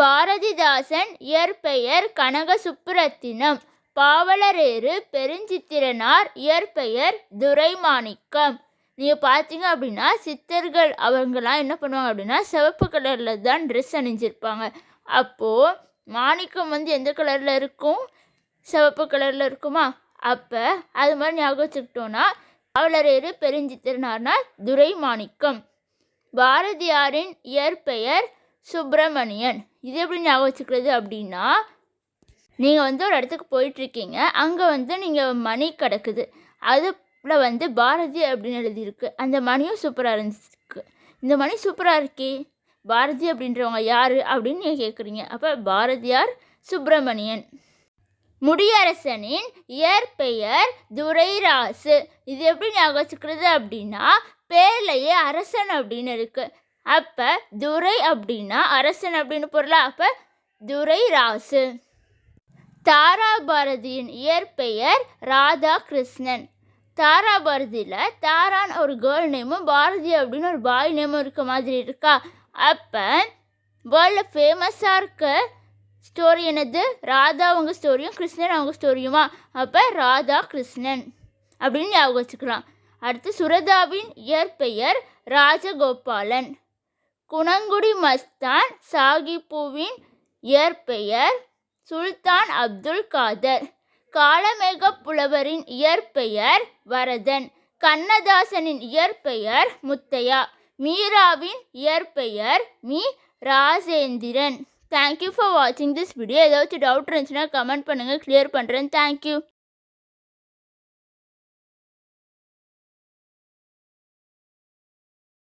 பாரதிதாசன் இயற்பெயர் கனக சுப்புரத்தினம் பாவலரேறு பெருஞ்சித்திரனார் இயற்பெயர் துரைமாணிக்கம். நீங்கள் பார்த்தீங்க அப்படின்னா சித்தர்கள் அவங்கெல்லாம் என்ன பண்ணுவாங்க அப்படின்னா சிவப்பு கலரில் தான் ட்ரெஸ் அணிஞ்சிருப்பாங்க. அப்போது மாணிக்கம் வந்து எந்த கலரில் இருக்கும்? சிவப்பு கலரில் இருக்குமா? அப்போ அது மாதிரி ஞாபகம் வச்சுக்கிட்டோன்னா பாவலரேறு பெருஞ்சித்திரனார்னா துரைமாணிக்கம். பாரதியாரின் இயற்பெயர் சுப்பிரமணியன். இது எப்படி ஞாபகம் வச்சுக்கிறது அப்படின்னா நீங்கள் வந்து ஒரு இடத்துக்கு போயிட்டுருக்கீங்க. அங்கே வந்து நீங்கள் மணி கிடக்குது. அதில் வந்து பாரதி அப்படின்னு எழுதியிருக்கு. அந்த மணியும் சூப்பராக இருந்துருக்கு இந்த மணி சூப்பராக இருக்கே பாரதி அப்படின்றவங்க யார் அப்படின்னு நீங்கள் கேட்குறீங்க அப்போ பாரதியார் சுப்பிரமணியன். முடியரசனின் இயற்பெயர் துரைராசு. இது எப்படி ஞாபகம் வச்சுக்கிறது அப்படின்னா பேர்லையே அரசன் அப்படின்னு இருக்குது அப்போ துரை அப்படின்னா அரசன் அப்படின்னு பொருளா? அப்போ துரை ராசு தாராபாரதியின் இயற்பெயர் ராதா கிருஷ்ணன் தாராபாரதியில் தாரான் ஒரு கேர்ள் நேமும் பாரதி அப்படின்னு ஒரு பாய் நேமும் இருக்க மாதிரி இருக்கா? அப்போ வேர்ல்டில் ஃபேமஸாக இருக்க ஸ்டோரி என்னது? ராதா அவங்க ஸ்டோரியும் கிருஷ்ணன் அவங்க ஸ்டோரியுமா அப்போ ராதா கிருஷ்ணன் அப்படின்னு ஞாபகம் வச்சுக்கலாம். அடுத்து சுரதாவின் இயற்பெயர் ராஜகோபாலன். குணங்குடி மஸ்தான் சாகிப்புவின் இயற்பெயர் சுல்தான் அப்துல் காதர். காலமேக புலவரின் இயற்பெயர் வரதன். கண்ணதாசனின் இயற்பெயர் முத்தையா. மீராவின் இயற்பெயர் மீ ராஜேந்திரன். தேங்க்யூ ஃபார் வாட்சிங் திஸ் வீடியோ ஏதாச்சும் டவுட் இருந்துச்சுன்னா கமெண்ட் பண்ணுங்கள் கிளியர் பண்ணுறேன் தேங்க்யூ